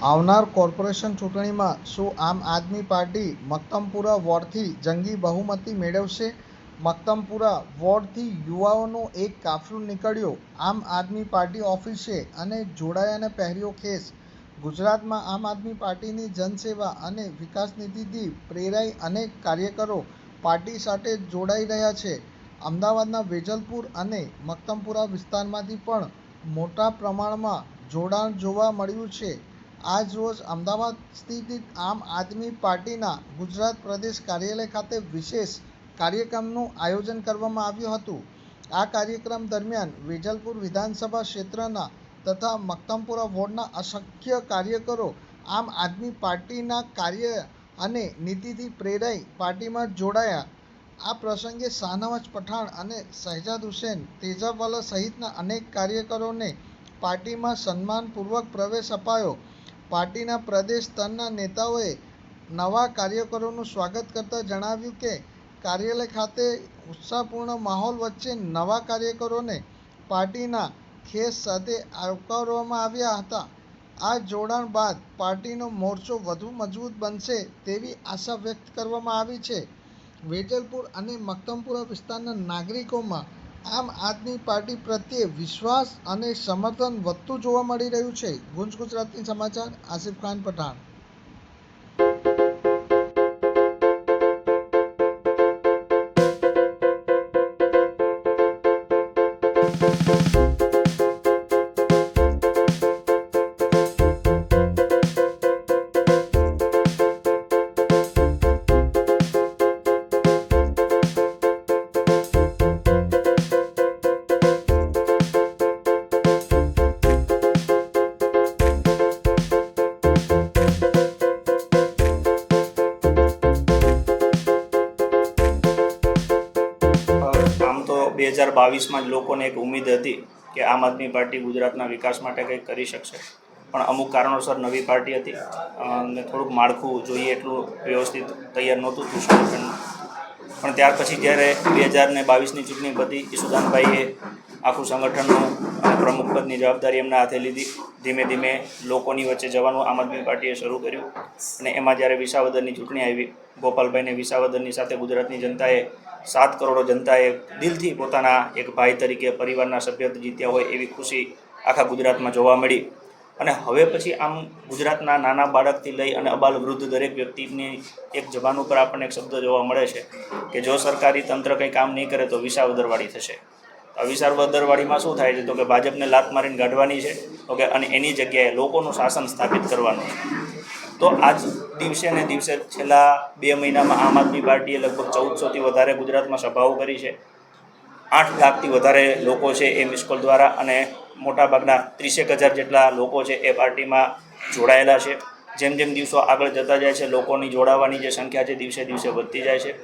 આવનાર કોર્પોરેશન ચૂંટણીમાં શું આમ આદમી પાર્ટી મક્તમપુરા વોર્ડથી જંગી બહુમતી મેળવશે? મક્તમપુરા વોર્ડથી યુવાઓનો એક કાફલો નીકળ્યો. આમ આદમી પાર્ટી ઓફિસે અને જોડાયાને પહેર્યો ખેસ ગુજરાતમાં આમ આદમી પાર્ટીની જનસેવા અને વિકાસ નીતિથી પ્રેરાઈ અનેક કાર્યકરો પાર્ટી સાથે જોડાઈ રહ્યા છે. અમદાવાદના વેજલપુર અને મક્તમપુરા વિસ્તારમાંથી પણ મોટા પ્રમાણમાં જોડાણ જોવા મળ્યું છે. આજ રોજ અમદાવાદ સ્થિત આમ આદમી પાર્ટીના ગુજરાત પ્રદેશ કાર્યાલય ખાતે વિશેષ કાર્યક્રમનું આયોજન કરવામાં આવ્યું હતું. આ કાર્યક્રમ દરમિયાન વેજલપુર વિધાનસભા ક્ષેત્રના તથા મક્તમપુરા વોર્ડના અસંખ્ય કાર્યકરો આમ આદમી પાર્ટીના કાર્ય અને નીતિથી પ્રેરાઈ પાર્ટીમાં જોડાયા. આ પ્રસંગે શાહનવાજ પઠાણ અને શહેજાદ હુસેન તેજાવાલા સહિતના અનેક કાર્યકરોને પાર્ટીમાં સન્માનપૂર્વક પ્રવેશ અપાયો. પાર્ટીના પ્રદેશ સ્તરના નેતાઓએ નવા કાર્યકરોનું સ્વાગત કરતાં જણાવ્યું કે, કાર્યાલય ખાતે ઉત્સાહપૂર્ણ માહોલ વચ્ચે નવા કાર્યકરોને પાર્ટીના ખેસ સાથે આવકારવામાં આવ્યા હતા. આ જોડાણ બાદ પાર્ટીનો મોરચો વધુ મજબૂત બનશે તેવી આશા વ્યક્ત કરવામાં આવી છે. વેજલપુર અને મક્તમપુરા વિસ્તારના નાગરિકોમાં આમ આદમી પાર્ટી પ્રત્યે વિશ્વાસ અને સમર્થન વધતું જોવા મળી રહ્યું છે. ગુંજ ગુજરાતી સમાચાર, આસિફ ખાન પઠાણ. બે હજાર બાવીસમાં લોકોને એક ઉમેદ હતી કે આમ આદમી પાર્ટી ગુજરાતના વિકાસ માટે કંઈક કરી શકશે. પણ અમુક કારણોસર નવી પાર્ટી હતી. અને થોડુંક માળખું જોઈએ એટલું વ્યવસ્થિત તૈયાર નહોતું સંગઠન પણ ત્યાર પછી જ્યારે બે હજાર ને બાવીસની ચૂંટણી પતી, ઈસુદાનભાઈએ આખું સંગઠનનું પ્રમુખ પદની જવાબદારી એમના હાથે લીધી. ધીમે ધીમે લોકોની વચ્ચે જવાનું આમ આદમી પાર્ટીએ શરૂ કર્યું. અને એમાં જ્યારે વિસાવદરની ચૂંટણી આવી ગોપાલભાઈને વિસાવદરની સાથે ગુજરાતની જનતાએ, સાત કરોડો જનતાએ દિલથી પોતાના એક ભાઈ તરીકે પરિવારના સભ્ય જીત્યા હોય એવી ખુશી આખા ગુજરાતમાં જોવા મળી. અને હવે પછી આમ ગુજરાતના નાના બાળકથી લઈ અને અબાલ વૃદ્ધ દરેક વ્યક્તિની એક જબાન ઉપર આપણને એક શબ્દ જોવા મળે છે કે જો સરકારી તંત્ર કંઈ કામ નહીં કરે તો વિસાવદરવાળી થશે. આ વિસાવદરવાળીમાં શું થાય છે? તો કે ભાજપને લાત મારીને કાઢવાની છે. ઓકે અને એની જગ્યાએ લોકોનું શાસન સ્થાપિત કરવાનું છે. તો આજ દિવસે ને દિવસે છેલ્લા બે મહિનામાં આમ આદમી પાર્ટીએ લગભગ ચૌદસોથી વધારે ગુજરાતમાં સભાઓ કરી છે. આઠ લાખથી વધારે લોકો છે એ મિસ કોલ દ્વારા અને મોટાભાગના ત્રીસેક હજાર જેટલા લોકો છે એ પાર્ટીમાં જોડાયેલા છે. જેમ જેમ દિવસો આગળ જતા જાય છે, લોકોની જોડાવાની જે સંખ્યા છે, દિવસે દિવસે વધતી જાય છે.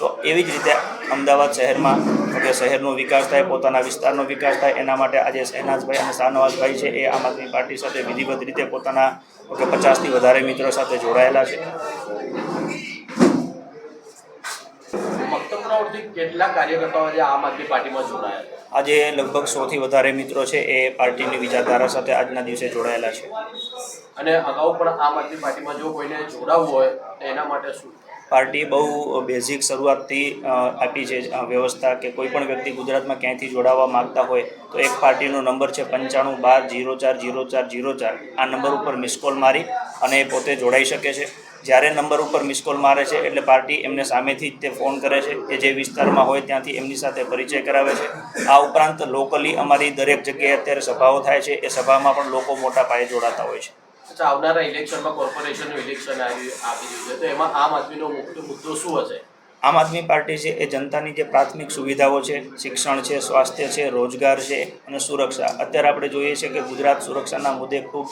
તો એવી જ રીતે અમદાવાદ શહેરમાં કે શહેરનો વિકાસ થાય પોતાના વિસ્તારનો વિકાસ થાય એના માટે આજે શહેનાજભાઈ અને શાહનવાજભાઈ છે એ આમ આદમી પાર્ટી સાથે વિધિવત રીતે પોતાના કે પચાસથી વધારે મિત્રો સાથે જોડાયેલા છે. કેટલા કાર્યકર્તાઓ આજે આમ આદમી પાર્ટીમાં જોડાયા આજે લગભગ સોથી વધારે મિત્રો છે એ પાર્ટીની વિચારધારા સાથે આજના દિવસે જોડાયેલા છે. અને અગાઉ પણ આમ આદમી પાર્ટીમાં જો કોઈને જોડાવવું હોય તો એના માટે શું? પાર્ટી બહુ બેઝિક શરૂઆતથી આપી છે વ્યવસ્થા કે કોઈ પણ વ્યક્તિ ગુજરાતમાં ક્યાંયથી જોડાવા માંગતા હોય, તો એક પાર્ટીનો નંબર છે પંચાણું બાર જીરો ચાર જીરો ચાર જીરો ચાર. આ નંબર ઉપર મિસ કોલ મારી અને એ પોતે જોડાઈ શકે છે. જ્યારે નંબર ઉપર મિસ કોલ મારે છે એટલે પાર્ટી એમને સામેથી જ તે ફોન કરે છે કે જે વિસ્તારમાં હોય ત્યાંથી એમની સાથે પરિચય કરાવે છે. આ ઉપરાંત લોકલી અમારી દરેક જગ્યાએ અત્યારે સભાઓ થાય છે. એ સભામાં પણ લોકો મોટા પાયે જોડાતા હોય છે. અચ્છા, આવનારા ઇલેક્શનમાં કોર્પોરેશનનું ઇલેક્શન આવી આપી રહ્યું છે. તો એમાં આમ આદમીનો મુખ્ય મુદ્દો શું હશે? આમ આદમી પાર્ટી છે એ જનતાની જે પ્રાથમિક સુવિધાઓ છે, શિક્ષણ છે, સ્વાસ્થ્ય છે, રોજગાર છે અને સુરક્ષા. અત્યારે આપણે જોઈએ છીએ કે ગુજરાત સુરક્ષાના મુદ્દે ખૂબ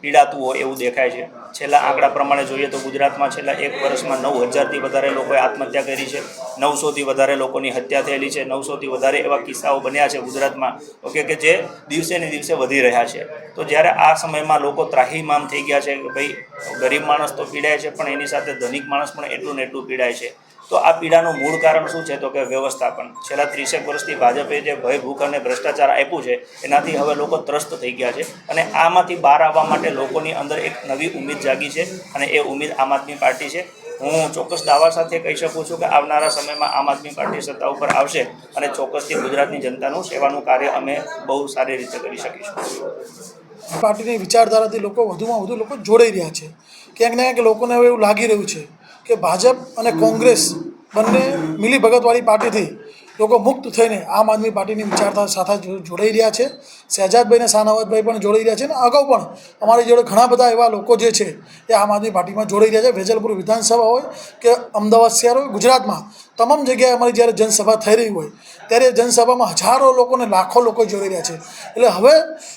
પીડાતું હોય એવું દેખાય છે. છેલ્લા આંકડા પ્રમાણે જોઈએ તો ગુજરાતમાં છેલ્લા એક વર્ષમાં નવ હજારથી વધારે લોકોએ આત્મહત્યા કરી છે. નવસોથી વધારે લોકોની હત્યા થયેલી છે. નવસોથી વધારે એવા કિસ્સાઓ બન્યા છે ગુજરાતમાં. ઓકે, કે જે દિવસે ને દિવસે વધી રહ્યા છે. તો જ્યારે આ સમયમાં લોકો ત્રાહીમામ થઈ ગયા છે કે ભાઈ, ગરીબ માણસ તો પીડાય છે, પણ એની સાથે ધનિક માણસ પણ એટલું ને એટલું પીડાય છે. તો આ પીડાનું મૂળ કારણ શું છે? તો કે વ્યવસ્થાપન. છેલ્લા ત્રીસેક વર્ષથી ભાજપે જે ભય, ભૂખ અને ભ્રષ્ટાચાર આપ્યું છે, એનાથી હવે લોકો ત્રસ્ત થઈ ગયા છે અને આમાંથી બહાર આવવા માટે લોકોની અંદર એક નવી ઉમેદ જાગી છે અને એ ઉમેદ આમ આદમી પાર્ટી છે. હું ચોક્કસ દાવા સાથે કહી શકું છું કે આવનારા સમયમાં આમ આદમી પાર્ટી સત્તા ઉપર આવશે અને ચોક્કસથી ગુજરાતની જનતાનું સેવાનું કાર્ય અમે બહુ સારી રીતે કરી શકીશું. પાર્ટીની વિચારધારાથી લોકો વધુમાં વધુ લોકો જોડાઈ રહ્યા છે. ક્યાંક ને ક્યાંક લોકોને હવે એવું લાગી રહ્યું છે કે ભાજપ અને કોંગ્રેસ બંને મિલી ભગતવાળી પાર્ટીથી લોકો મુક્ત થઈને આમ આદમી પાર્ટીની વિચારધારા સાથે જોડાઈ રહ્યા છે. શહેજાદભાઈ અને શાહનવાજભાઈ પણ જોડાઈ રહ્યા છે અને અગાઉ પણ અમારી જોડે ઘણા બધા એવા લોકો જે છે એ આમ આદમી પાર્ટીમાં જોડાઈ રહ્યા છે. વેજલપુર વિધાનસભા હોય કે અમદાવાદ શહેર હોય, ગુજરાતમાં તમામ જગ્યાએ અમારી જ્યારે જનસભા થઈ રહી હોય ત્યારે જનસભામાં હજારો લોકોને લાખો લોકો જોડાઈ રહ્યા છે. એટલે હવે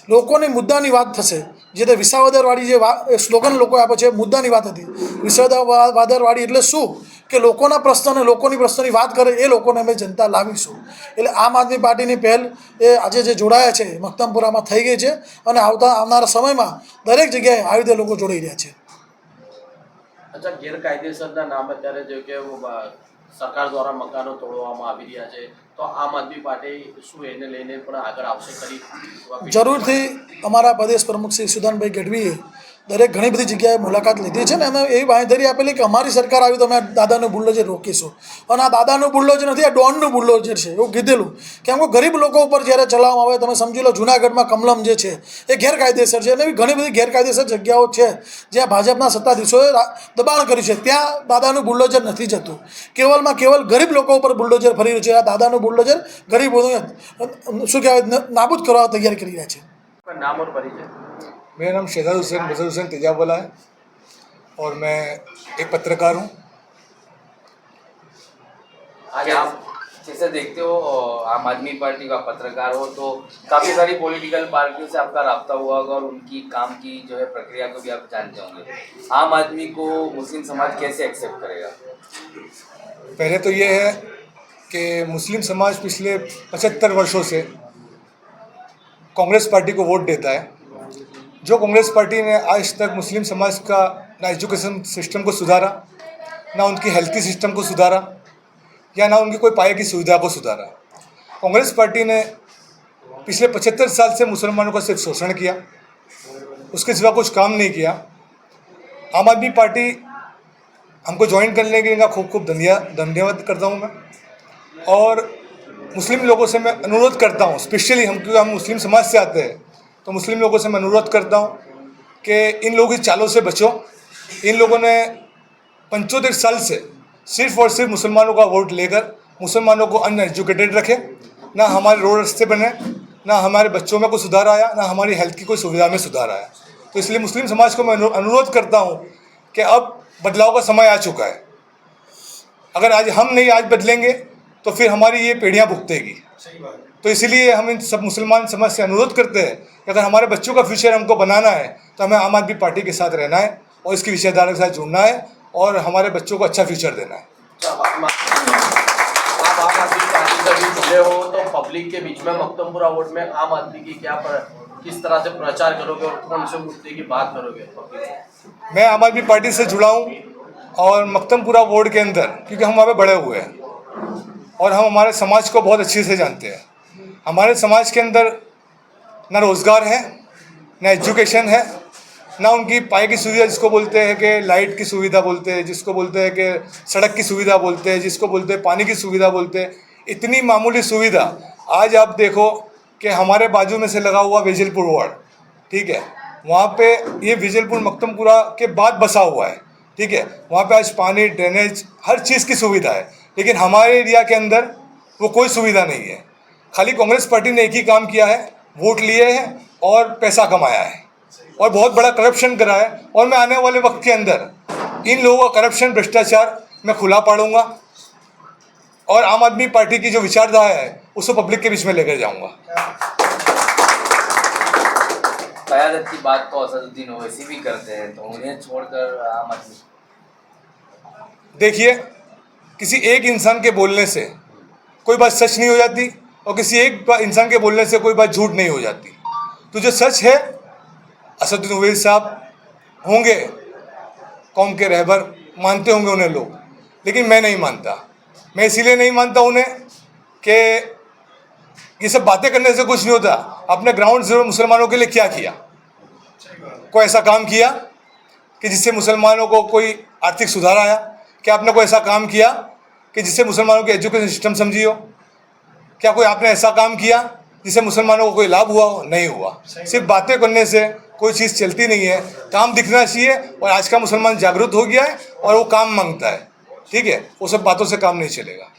લોકોની મુદ્દાની વાત થશે જે તે વિસાવદરવાળી જે સ્લોગન લોકો આપે છે, મુદ્દાની વાત હતી. વિસાવદરવાળી એટલે શું? કે લોકોના પ્રશ્ન અને લોકોની પ્રશ્નોની વાત કરે એ લોકોને અમે જનતા લાવીશું. એટલે આમ આદમી પાર્ટીની પહેલ એ આજે જે જોડાયા છે મક્તમપુરામાં થઈ ગઈ છે અને આવતા, આવનારા સમયમાં દરેક જગ્યાએ આવી રીતે લોકો જોડાઈ રહ્યા છે. અચ્છા, ગેરકાયદેસરના નામ અત્યારે જો કે સરકાર દ્વારા મકાનો તોડવામાં આવી રહ્યા છે. જરૂરથી અમારા પ્રદેશ પ્રમુખ શ્રી સુદાનભાઈ ગઢવીએ દરેક ઘણી બધી જગ્યાએ મુલાકાત લીધી છે ને અમે એવી બાંધરી આપેલી કે અમારી સરકાર આવી તો અમે આ દાદાનું બુલ્ડોઝર રોકીશું. અને આ દાદાનું બુલ્ડોજર નથી, આ ડોનનું બુલ્ડોજર છે, એવું કીધેલું. કેમ કે ગરીબ લોકો ઉપર જ્યારે ચલાવવામાં આવે, તમે સમજી લો જુનાગઢમાં કમલમ જે છે, એ ગેરકાયદેસર છે અને એવી ઘણી બધી ગેરકાયદેસર જગ્યાઓ છે, જ્યાં ભાજપના સત્તાધીશોએ દબાણ કર્યું છે. ત્યાં દાદાનું બુલ્ડોજર નથી જતું. કેવલમાં કેવલ ગરીબ લોકો ઉપર બુલ્ડોજર ફરી રહ્યું છે, આ દાદાનું બુલ્ડોઝર ગરીબોને શું કહેવાય ન- નાબૂદ કરવા તૈયાર કરી રહ્યા છે નામ ઓર પરિચય मेरा नाम शहजाद हुसैन बजर हुसैन तेजावाला है और मैं एक पत्रकार हूँ आज क्या आप जैसे देखते हो अ, आम आदमी पार्टी का पत्रकार हो तो काफी सारी पॉलिटिकल पार्टियों से आपका रब्ता हुआ होगा और उनकी काम की जो है प्रक्रिया को भी आप जानते होंगे आम आदमी को मुस्लिम समाज कैसे एक्सेप्ट करेगा पहले तो ये है कि मुस्लिम समाज पिछले पचहत्तर वर्षों से कांग्रेस पार्टी को वोट देता है। जो कांग्रेस पार्टी ने आज तक मुस्लिम समाज का ना एजुकेशन सिस्टम को सुधारा, ना उनकी हेल्थी सिस्टम को सुधारा, या ना उनकी कोई पाए की सुविधा को सुधारा। कांग्रेस पार्टी ने पिछले पचहत्तर साल से मुसलमानों का सिर्फ़ शोषण किया, उसके सिवा कुछ काम नहीं किया। आम आदमी पार्टी हमको ज्वाइन करने के लिए इनका खूब खूब धन्यवाद धन्यवाद करता हूँ मैं। और मुस्लिम लोगों से मैं अनुरोध करता हूँ स्पेशली हम, क्योंकि हम मुस्लिम समाज से आते हैं तो मुस्लिम लोगों से मैं अनुरोध करता हूँ कि इन लोगों की चालों से बचो। इन लोगों ने पंचोत्तर साल से सिर्फ़ और सिर्फ़ मुसलमानों का वोट लेकर मुसलमानों को अनएजुकेटेड रखे। ना हमारे रोड रस्ते बने, ना हमारे बच्चों में कोई सुधार आया, ना हमारी हेल्थ की कोई सुविधा में सुधार आया। तो इसलिए मुस्लिम समाज को मैं अनुरोध करता हूँ कि अब बदलाव का समय आ चुका है। अगर आज हम नहीं आज बदलेंगे तो फिर हमारी ये पीढ़ियाँ भुगतेगी। तो इसीलिए हम इन सब मुसलमान समाज से अनुरोध करते हैं कि अगर हमारे बच्चों का फ्यूचर हमको बनाना है तो हमें आम आदमी पार्टी के साथ रहना है और इसकी विचारधारा के साथ जुड़ना है और हमारे बच्चों को अच्छा फ्यूचर देना है। हो तो पब्लिक के बीच में मक्तमपुरा वोट में आम आदमी की क्या किस तरह से प्रचार करोगे और कौन से मुद्दे की बात करोगे मैं आम आदमी पार्टी से जुड़ा हूँ और मक्तमपुरा वार्ड के अंदर क्योंकि हम वहाँ पे बड़े हुए हैं। और हम हमारे समाज को बहुत अच्छे से जानते हैं। हमारे समाज के अंदर ना रोज़गार है, ना एजुकेशन है, ना उनकी पाए की सुविधा जिसको बोलते हैं कि लाइट की सुविधा बोलते हैं, जिसको बोलते हैं कि सड़क की सुविधा बोलते हैं, जिसको बोलते हैं पानी की सुविधा बोलते हैं। इतनी मामूली सुविधा आज आप देखो कि हमारे बाजू में से लगा हुआ वेजलपुर वार्ड, ठीक है? वहाँ पे ये विजलपुर मक्तमपुरा के बाद बसा हुआ है, ठीक है? वहाँ पे आज पानी ड्रेनेज हर चीज़ की सुविधा है। लेकिन हमारे एरिया के अंदर वो कोई सुविधा नहीं है। खाली कांग्रेस पार्टी ने एक ही काम किया है वोट लिए हैं और पैसा कमाया है और बहुत बड़ा करप्शन करा है। और मैं आने वाले वक्त के अंदर इन लोगों का करप्शन भ्रष्टाचार मैं खुला पाड़ूँगा और आम आदमी पार्टी की जो विचारधारा है उसको पब्लिक के बीच में लेकर जाऊँगा। की बात तो असदुद्दीन ओवैसी भी करते हैं तो उन्हें छोड़कर आम आदमी देखिए किसी एक इंसान के बोलने से कोई बात सच नहीं हो जाती और किसी एक इंसान के बोलने से कोई बात झूठ नहीं हो जाती। तो जो सच है, असदुद्दीन ओवैसी साहब होंगे, कौम के रहबर, मानते होंगे उन्हें लोग। लेकिन मैं नहीं मानता। मैं इसीलिए नहीं मानता उन्हें कि ये सब बातें करने से कुछ नहीं होता। अपने ग्राउंड ज़ीरो मुसलमानों के लिए क्या किया? कोई ऐसा काम किया कि जिससे मुसलमानों को कोई आर्थिक सुधार आया? क्या आपने कोई ऐसा काम किया कि जिससे मुसलमानों की एजुकेशन सिस्टम समझी हो? क्या कोई आपने ऐसा काम किया जिससे मुसलमानों को कोई लाभ हुआ हो? नहीं हुआ। सिर्फ़ बातें। करने से कोई चीज़ चलती नहीं है। काम दिखना चाहिए और आज का मुसलमान जागरूक हो गया है और वो काम माँगता है। ठीक है? वो सब बातों से काम नहीं चलेगा।